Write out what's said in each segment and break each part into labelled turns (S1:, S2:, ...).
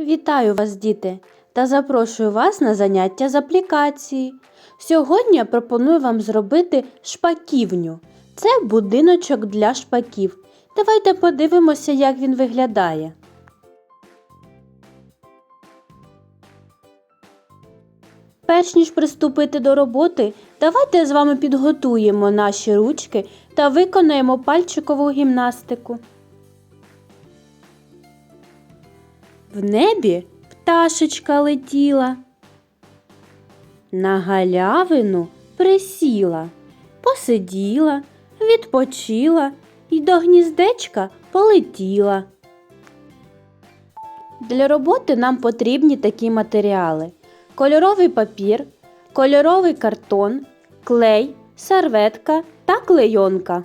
S1: Вітаю вас, діти, та запрошую вас на заняття з аплікації. Сьогодні я пропоную вам зробити шпаківню. Це будиночок для шпаків. Давайте подивимося, як він виглядає. Перш ніж приступити до роботи, давайте з вами підготуємо наші ручки та виконаємо пальчикову гімнастику. В небі пташечка летіла. На галявину присіла, посиділа, відпочила і до гніздечка полетіла. Для роботи нам потрібні такі матеріали: кольоровий папір, кольоровий картон, клей, серветка та клейонка.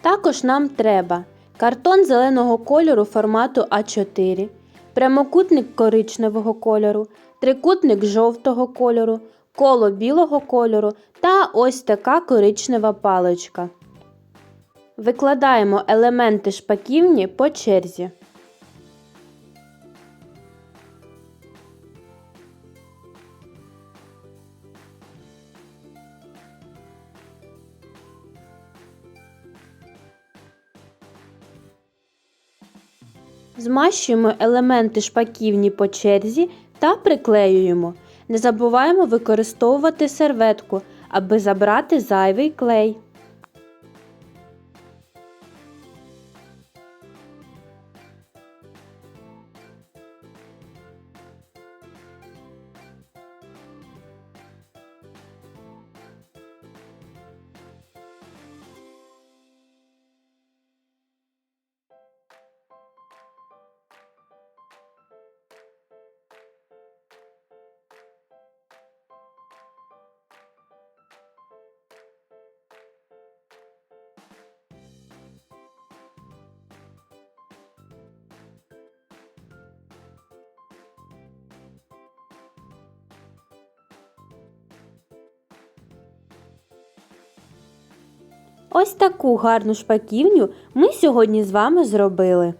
S1: Також нам треба картон зеленого кольору формату А4, прямокутник коричневого кольору, трикутник жовтого кольору, коло білого кольору та ось така коричнева паличка. Викладаємо елементи шпаківні по черзі. Змащуємо елементи шпаківні по черзі та приклеюємо. Не забуваємо використовувати серветку, аби забрати зайвий клей. Ось таку гарну шпаківню ми сьогодні з вами зробили.